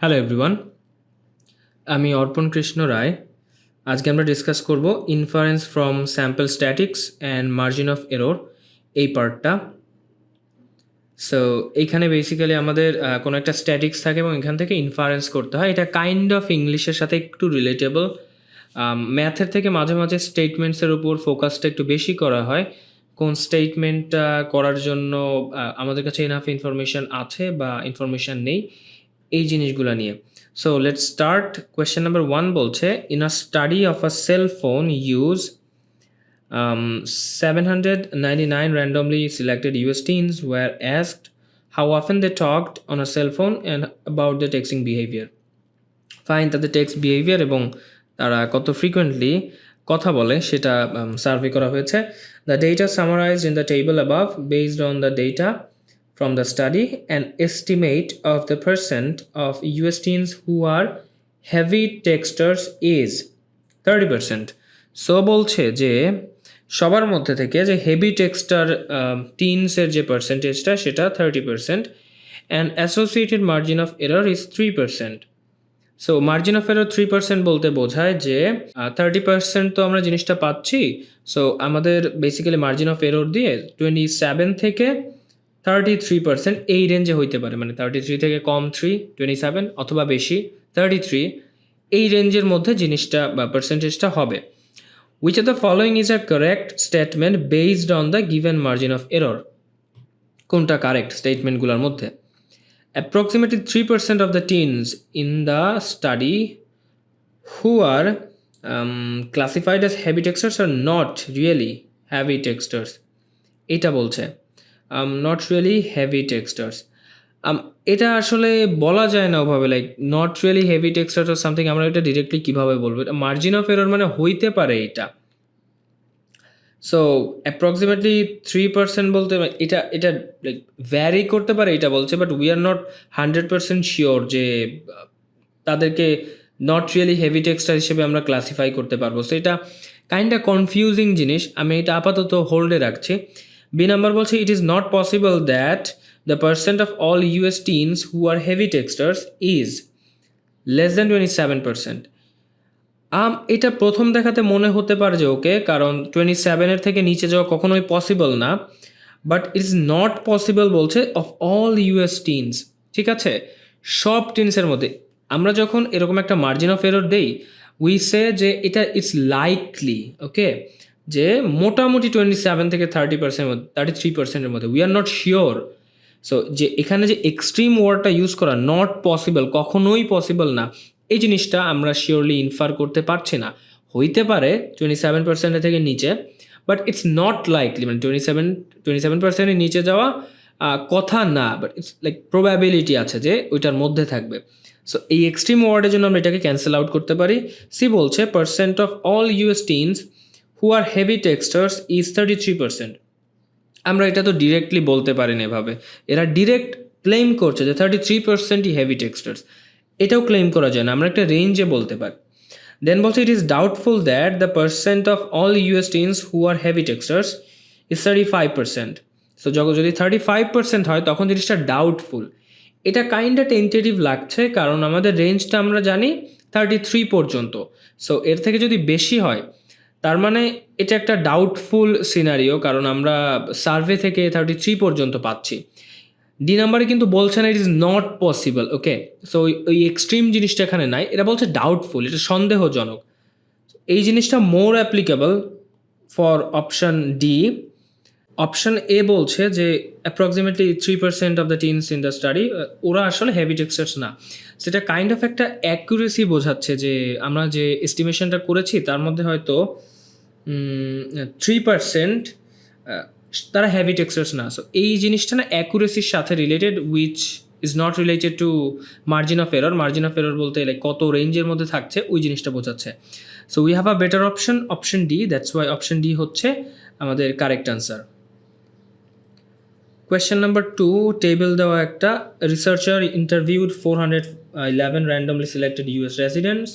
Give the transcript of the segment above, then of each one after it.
Hello everyone আমি অর্পণ কৃষ্ণ রায়। আজকে আমরা ডিসকাস করব inference from sample statistics and margin of error এই পার্টটা সো এইখানে বেসিক্যালি আমাদের কোনো একটা স্ট্যাটিক্স থাকে এবং এখান থেকে ইনফারেন্স করতে হয়। এটা কাইন্ড অফ ইংলিশের সাথে একটু রিলেটেবল ম্যাথের থেকে মাঝে মাঝে স্টেটমেন্টসের উপর ফোকাসটা একটু বেশি করা হয়। কোন স্টেটমেন্টটা করার জন্য আমাদের কাছে এনাফ ইনফরমেশন আছে বা ইনফরমেশন নেই। এই জিনিসগুলো নিয়ে so let start question number one বলছে in a study of a cell phone use um, 799 randomly selected US teens were asked how often they talked on a cell phone and about their texting behavior. Find that the text behavior এবং তারা কত frequently কথা বলে সেটা survey করা হয়েছে the data summarised in the table above based on the data from the study an estimate of the percent of US teens who are heavy texters is thirty percent so বলছে যে সবার মধ্যে থেকে যে heavy টেক্সটার টিনসের যে পার্সেন্টেজটা সেটা thirty percent and associated margin of error is three percent so margin of error three percent বলতে বোঝায় যে থার্টি পার্সেন্ট তো আমরা জিনিসটা পাচ্ছি। সো আমাদের বেসিক্যালি মার্জিন অফ এরর দিয়ে টোয়েন্টি সেভেন থেকে থার্টি থ্রি পার্সেন্ট এই রেঞ্জে হইতে পারে মানে থার্টি থ্রি থেকে কম থ্রি টোয়েন্টি সেভেন অথবা বেশি থার্টি থ্রি এই রেঞ্জের মধ্যে জিনিসটা বা পার্সেন্টেজটা হবে। Which of the following is a correct statement based on the given margin of error কোনটা কারেক্ট স্টেটমেন্টগুলোর মধ্যে? Approximately three percent of the teens in the study who are classified as heavy texters are not really heavy texters এটা বলছে। Not really heavy টেক্সটার্স এটা আসলে বলা যায় না ওভাবে like not really heavy texters or something আমরা এটা ডিরেক্টলি কীভাবে বলব? এটা মার্জিন অফ এরর মানে হইতে পারে এটা। সো অ্যাপ্রক্সিমেটলি থ্রি পার্সেন্ট বলতে এটা এটা লাইক ভ্যারি করতে পারে এটা বলছে but we are not hundred percent sure যে তাদেরকে নট রিয়েলি হেভি টেক্সটার হিসেবে আমরা ক্লাসিফাই করতে পারব। সো এটা কাইন্ডটা কনফিউজিং জিনিস। আমি এটা আপাতত হোল্ডে রাখছি। বি নাম্বার বলছে it is not possible that the percent of all US teens who are heavy texters is less than twenty seven percent um, এটা প্রথম দেখাতে মনে হতে পারে যে ওকে, কারণ টোয়েন্টি সেভেনের থেকে নিচে যাওয়া কখনোই পসিবল না। বাট ইটস নট পসিবল বলছে অফ অল ইউএস টিনস ঠিক আছে? সব টিনসের মধ্যে। আমরা যখন এরকম একটা মার্জিন অফ এরর দেই উই সে যে এটা ইটস লাইকলি ওকে যে মোটামুটি টোয়েন্টি সেভেন থেকে থার্টি পার্সেন্ট থার্টি থ্রি পার্সেন্টের মধ্যে we are not sure so যে এখানে যে এক্সট্রিম ওয়ার্ডটা ইউজ করা নট পসিবল কখনোই পসিবল না, এই জিনিসটা আমরা শিওরলি ইনফার করতে পারছি না। হইতে পারে টোয়েন্টি সেভেন পার্সেন্টের থেকে নিচে বাট ইটস নট লাইকলি মানে টোয়েন্টি সেভেন টোয়েন্টি সেভেন পার্সেন্টের নিচে যাওয়া কথা না বাট ইটস লাইক প্রবাবিলিটি আছে যে ওইটার মধ্যে থাকবে। সো এই এক্সট্রিম ওয়ার্ডের জন্য আমরা এটাকে ক্যান্সেল আউট করতে পারি। সি বলছে percent of all US teens who are heavy texters is thirty three percent আমরা এটা তো ডিরেক্টলি বলতে পারি না এভাবে। এরা ডিরেক্ট ক্লেম করছে যে থার্টি থ্রি পার্সেন্টই হেভি টেক্সটার্স এটাও ক্লেম করা যায় না, আমরা একটা রেঞ্জে বলতে পারি। দেন বলছে it is doubtful that the percent of all US teens who are heavy texters is thirty five percent so যখন যদি থার্টি ফাইভ পার্সেন্ট হয়, তখন জিনিসটা ডাউটফুল এটা কাইন্ডটা টেন্টেটিভ লাগছে, কারণ আমাদের রেঞ্জটা আমরা জানি থার্টি থ্রি পর্যন্ত। সো এর থেকে যদি বেশি হয় তার মানে এটা একটা ডাউটফুল সিনারিও কারণ আমরা সার্ভে থেকে থার্টি থ্রি পর্যন্ত পাচ্ছি। ডি নাম্বারে কিন্তু বলছে না it is not possible okay so ওই এক্সট্রিম জিনিসটা এখানে নাই, এটা বলছে ডাউটফুল এটা সন্দেহজনক। এই জিনিসটা more applicable for option D option A বলছে যে approximately three percent of the teens in the study ওরা আসলে হেভি টেক্সটার্স না। সেটা কাইন্ড অফ একটা অ্যাকুরেসি বোঝাচ্ছে যে আমরা যে এস্টিমেশনটা করেছি, তার মধ্যে হয়তো থ্রি পার্সেন্ট তারা হেভি টেক্সটার্স না। সো এই জিনিসটা না অ্যাকুরেসির সাথে related which is not related to margin of error margin of error বলতে লাইক কত রেঞ্জের মধ্যে থাকছে, ওই জিনিসটা বোঝাচ্ছে। So we have a better option option D that's why option D হচ্ছে আমাদের correct answer question number two table দেওয়া একটা researcher interviewed four hundred eleven randomly selected US residents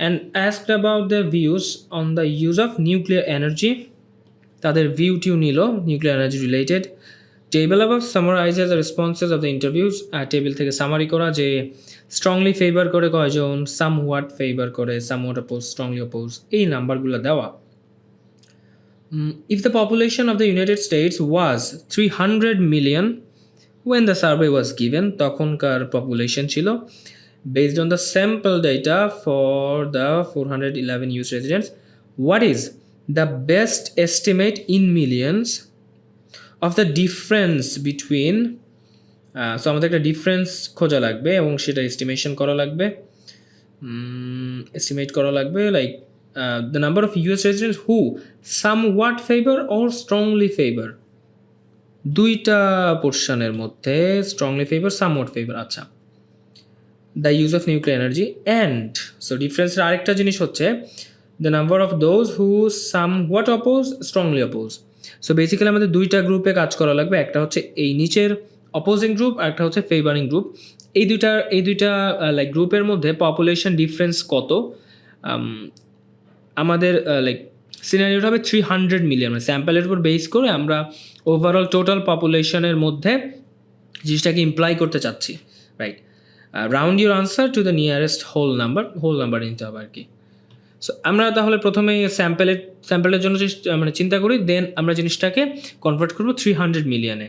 and asked about the views on the use of nuclear energy তাদের view টিউ নিল nuclear energy related table above summarises responses of the interviews table থেকে summary করা যে strongly favour করে কয়জন সাম what favour করে somewhat oppose strongly oppose এই নাম্বারগুলো দেওয়া। If the population of the United States was three hundred million when the survey was given তখনকার পপুলেশন ছিল based on the sample data for the 411 US residents, what is the best estimate in millions of the difference between so আমাদের একটা difference খোঁজা লাগবে এবং সেটা estimation করা লাগবে। এস্টিমেট করা লাগবে like the number of US residents who somewhat favour or strongly favour দুইটা পোর্শনের মধ্যে strongly favour somewhat favour আচ্ছা। The use of nuclear energy and so ডিফারেন্সের আরেকটা জিনিস হচ্ছে the number of those who somewhat oppose strongly oppose so basically আমাদের দুইটা গ্রুপে কাজ করা লাগবে একটা হচ্ছে এই নিচের অপোজিং গ্রুপ আর একটা হচ্ছে ফেভারিং গ্রুপ এই দুইটা এই দুইটা লাইক গ্রুপের মধ্যে পপুলেশন ডিফারেন্স কত? Um, আমাদের লাইক সিনারিওটা হবে থ্রি হান্ড্রেড মিলিয়ন মানে স্যাম্পেলের উপর বেস করে আমরা ওভারঅল টোটাল পপুলেশনের মধ্যে জিনিসটাকে ইমপ্লাই করতে চাচ্ছি right round your answer to the nearest whole number whole number নিতে হবে আর কি? সো আমরা তাহলে প্রথমে স্যাম্পেলের স্যাম্পেলের জন্য মানে চিন্তা করি দেন আমরা জিনিসটাকে কনভার্ট করব থ্রি হান্ড্রেড মিলিয়নে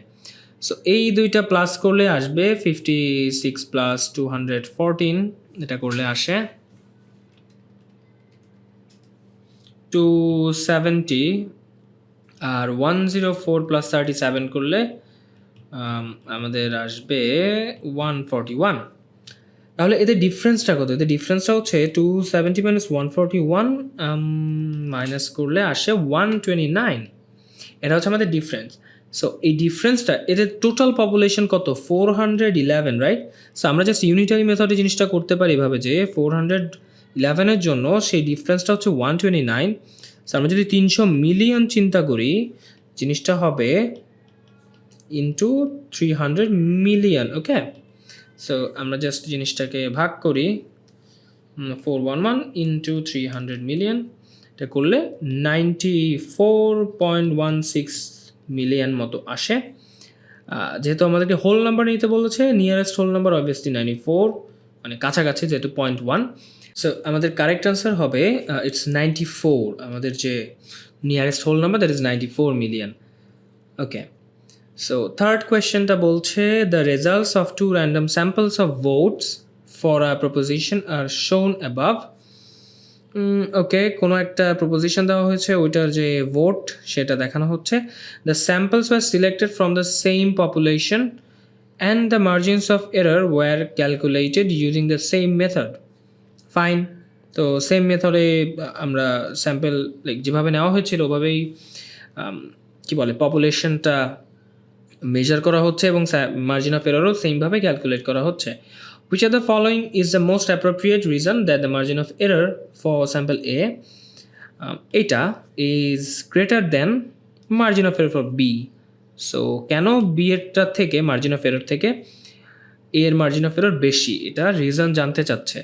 সো এই দুইটা প্লাস করলে আসবে fifty six plus two hundred fourteen এটা করলে আসে টু সেভেন্টি আর one zero four plus thirty seven করলে আম, আমাদের আসবে ওয়ান ফর্টি ওয়ান তাহলে এদের ডিফারেন্সটা কত? এদের ডিফারেন্সটা হচ্ছে two seventy minus one forty one minus করলে আসে ওয়ান টোয়েন্টি নাইন এটা হচ্ছে আমাদের ডিফারেন্স সো এই ডিফারেন্সটা এদের টোটাল পপুলেশন কত? Four hundred eleven right so আমরা জাস্ট ইউনিটারি মেথডে জিনিসটা করতে পারি এভাবে যে ফোর হান্ড্রেড ইলেভেনের জন্য সেই ডিফারেন্সটা হচ্ছে ওয়ান টোয়েন্টি নাইন আমরা যদি তিনশো মিলিয়ন চিন্তা করি, জিনিসটা হবে into three hundred million okay so আমরা জাস্ট জিনিসটাকে ভাগ করি four one one into three hundred million এটা করলে ninety four point one six million মতো আসে। যেহেতু আমাদেরকে হোল নাম্বার নিতে বলেছে nearest whole number obviously ninety four মানে কাছাকাছি যেহেতু পয়েন্ট ওয়ান সো আমাদের কারেক্ট আনসার হবে ইটস নাইনটি ফোর আমাদের যে nearest whole number that is ninety four million okay so third কোয়েশ্চেনটা বলছে the results of two random samples of votes for a proposition are shown above okay কোনো একটা proposition দেওয়া হয়েছে, ওইটার যে ভোট সেটা দেখানো হচ্ছে। The samples were selected from the same population and the margins of error were calculated using the same method fine তো সেম মেথডে আমরা স্যাম্পল লাইক যেভাবে নেওয়া হয়েছিল ওভাবেই আম, কি বলে পপুলেশনটা মেজার করা হচ্ছে এবং মার্জিন অফ এররও সেমভাবে ক্যালকুলেট করা হচ্ছে। Of the following is the most appropriate reason that the margin of error for sample A um, এটা is greater than margin of error for B? So কেন বি এরটা থেকে মার্জিন অফ এরর থেকে এ এর margin of error বেশি? এটা reason জানতে চাচ্ছে।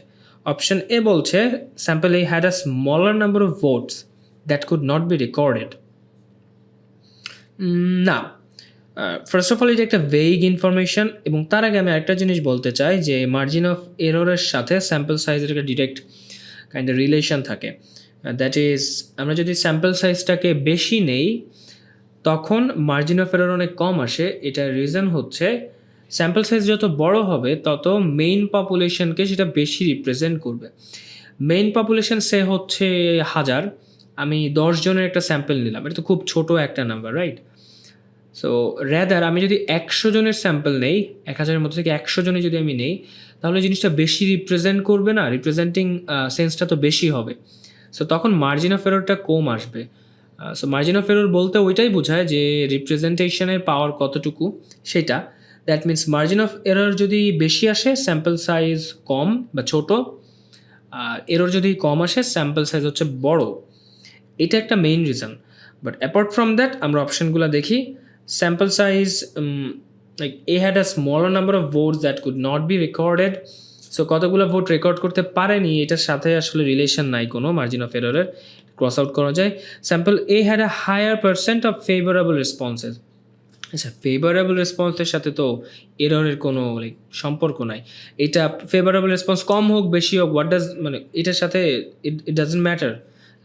অপশন এ বলছে sample A had a smaller number of votes that could not be recorded না। ফার্স্ট অফ অল এটা একটা ভেইগ ইনফরমেশন এবং তার আগে আমি একটা জিনিস বলতে চাই যে মার্জিন অফ এররের সাথে স্যাম্পল সাইজের একটা ডিরেক্ট কাইন্ড রিলেশন থাকে। দ্যাট ইজ আমরা যদি স্যাম্পল সাইজটাকে বেশি নেই, তখন মার্জিন অফ এরর অনেক কম আসে। এটার রিজন হচ্ছে স্যাম্পল সাইজ যত বড় হবে, তত মেইন পপুলেশনকে সেটা বেশি রিপ্রেজেন্ট করবে। মেইন পপুলেশন সে হচ্ছে হাজার। আমি দশ জনের একটা স্যাম্পল নিলাম। এটা তো খুব ছোট একটা নাম্বার রাইট সো র্যাদার আমি যদি একশো জনের স্যাম্পল নেই, এক হাজারের মধ্যে থেকে একশো জনে যদি আমি নেই, তাহলে জিনিসটা বেশি রিপ্রেজেন্ট করবে না। রিপ্রেজেন্টিং সেন্সটা তো বেশি হবে। সো তখন মার্জিন অফ এররটা কম আসবে। সো মার্জিন অফ এরর বলতে ওইটাই বোঝায় যে রিপ্রেজেন্টেশনের পাওয়ার কতটুকু, সেটা। That means margin of error যদি বেশি আসে স্যাম্পল সাইজ কম বা ছোট, আর এরর যদি কম আসে স্যাম্পল সাইজ হচ্ছে বড়। এটা একটা main reason but apart from that আমরা অপশনগুলো দেখি। Sample size like a had a smaller number of votes that could not be recorded so কতগুলো ভোট রেকর্ড করতে পারেনি, এটার সাথে আসলে রিলেশন নাই কোনো মার্জিন অফ এররের ক্রস আউট করা যায়। Sample a had a higher percent of favourable responses আচ্ছা ফেভারেবল রেসপন্সের সাথে তো এররের কোনো লাইক সম্পর্ক নাই। এটা ফেভারেবল রেসপন্স কম হোক, বেশি হোক হোয়াট ডাজ মানে এটার সাথে ইট ইট ডাজেন্ট ম্যাটার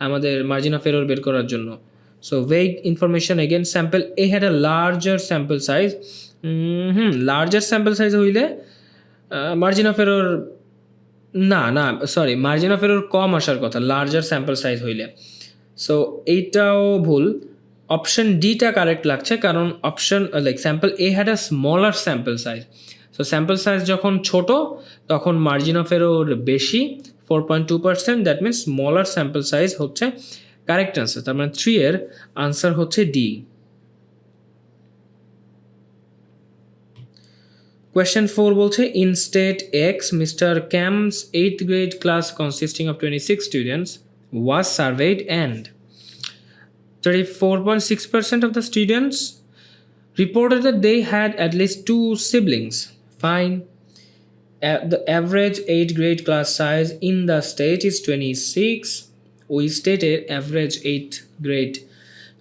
আমাদের মার্জিন অফ এরর বের করার জন্য। So vague information again sample A had a larger sample size hmm larger sample size হইলে মার্জিন অফ এরর না না সরি মার্জিন অফ এরর কম আসার কথা লার্জার স্যাম্পল সাইজ হইলে। সো এইটাও ভুল। অপশন ডিটা কারেক্ট লাগছে, কারণ option like sample A had a smaller sample size so sample size যখন ছোট, তখন মার্জিন অফ এরর বেশি four point two percent that means smaller sample size হচ্ছে কারেক্ট আনসার তার মানে থ্রি এর আনসার হচ্ছে ডি Question 4 বলছে, in X mister Camps Cam's 8th grade class consisting of 26 students was surveyed and 34.6% of the students reported that they had at least two siblings. Fine. A- the average 8th grade class size in the state is 26. ওই স্টেটের average eight grade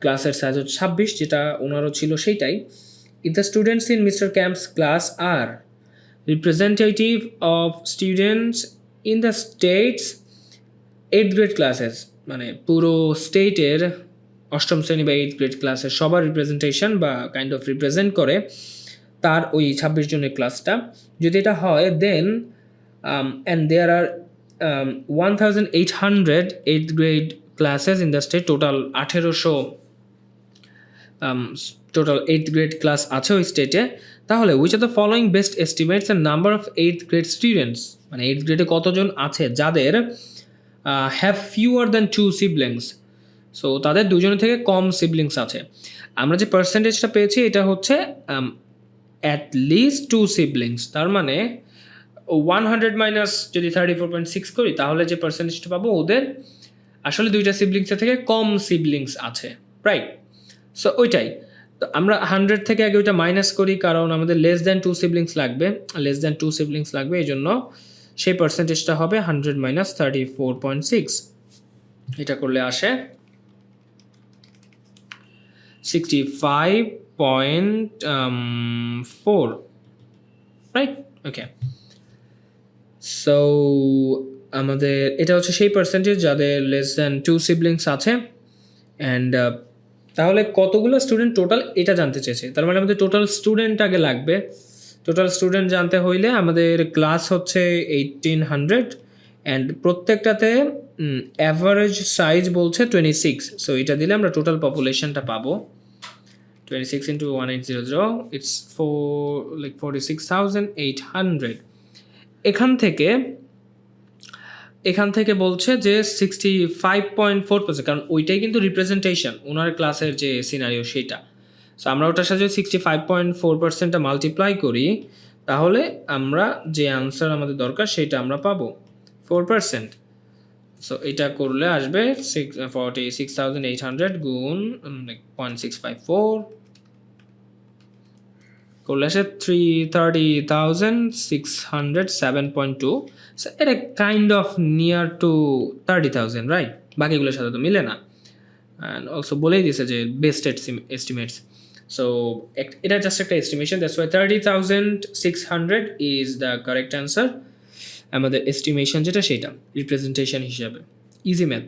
ক্লাসের size হচ্ছে ছাব্বিশ যেটা ওনারও ছিল সেইটাই if the students in Mr. Camp's class are representative of students in the states eight grade classes মানে পুরো স্টেটের অষ্টম শ্রেণি বা এইট গ্রেড ক্লাসের সবার রিপ্রেজেন্টেশন বা কাইন্ড অফ রিপ্রেজেন্ট করে তার ওই ছাব্বিশ জনের ক্লাসটা যদি এটা হয় then and there are one thousand eight hundred eight grade classes in the state total আঠেরোশো টোটাল এইট গ্রেড ক্লাস আছে ওই স্টেটে তাহলে which are the following best estimates and number of eight grade students মানে eight গ্রেডে কতজন আছে? যাদের have fewer than two siblings so তাদের দুজনের থেকে কম সিবলিংস আছে। আমরা যে পার্সেন্টেজটা পেয়েছি, এটা হচ্ছে অ্যাট লিস্ট টু সিবলিংস তার মানে ওয়ান হান্ড্রেড মাইনাস যদি থার্টি ফোর পয়েন্ট সিক্স করি, তাহলে যে পার্সেন্টেজটা পাবো, ওদের আসলে দুইটা সিবলিংসের থেকে কম সিবলিংস আছে। রাইট সো ওইটাই। তো আমরা হান্ড্রেড থেকে আগে ওইটা মাইনাস করি, কারণ আমাদের লেস দ্যান টু সিবলিংস লাগবে। লেস দ্যান টু সিবলিংস লাগবে এই জন্য সেই পার্সেন্টেজটা হবে hundred minus thirty four point six এটা করলে আসে sixty five point four right okay so আমাদের, এটা হচ্ছে সেই পার্সেন্টেজ যাদের লেস দ্যান টু সিবলিংস আছে অ্যান্ড তাহলে কতগুলো স্টুডেন্ট টোটাল এটা জানতে চেয়েছে। তার মানে আমাদের টোটাল স্টুডেন্ট আগে লাগবে। টোটাল স্টুডেন্ট জানতে হইলে আমাদের ক্লাস হচ্ছে এইটিন হান্ড্রেড অ্যান্ড প্রত্যেকটাতে অ্যাভারেজ সাইজ বলছে টোয়েন্টি সিক্স সো এটা দিলে আমরা টোটাল পপুলেশনটা পাবো। Twenty six into one eight zero zero it's four like forty six thousand eight hundred এখান থেকে এখান থেকে বলছে যে sixty five point four percent কারণ ওইটাই কিন্তু রিপ্রেজেন্টেশন ওনার ক্লাসের যে সিনারিও সেটা। সো আমরা ওটার সাথে সিক্সটি ফাইভ পয়েন্ট ফোর পার্সেন্টটা মাল্টিপ্লাই করি, তাহলে আমরা যে আনসার আমাদের দরকার, সেটা আমরা পাবো। ফোর পার্সেন্ট সো এটা করলে আসবে six forty six thousand eight hundred গুণ পয়েন্ট সিক্স ফাইভ ফোর করলে আসে three thirty thousand six hundred seven point two এটা kind of near to thirty thousand right বাকিগুলোর সাথে তো মিলে না। অ্যান্ড অলসো বলেই দিয়েছে যে বেস্ট এস্টিমেটস সো এটা জাস্ট একটা estimation that's why thirty thousand six hundred is the correct answer আমাদের এস্টিমেশন যেটা সেটা রিপ্রেজেন্টেশন হিসাবে। Easy math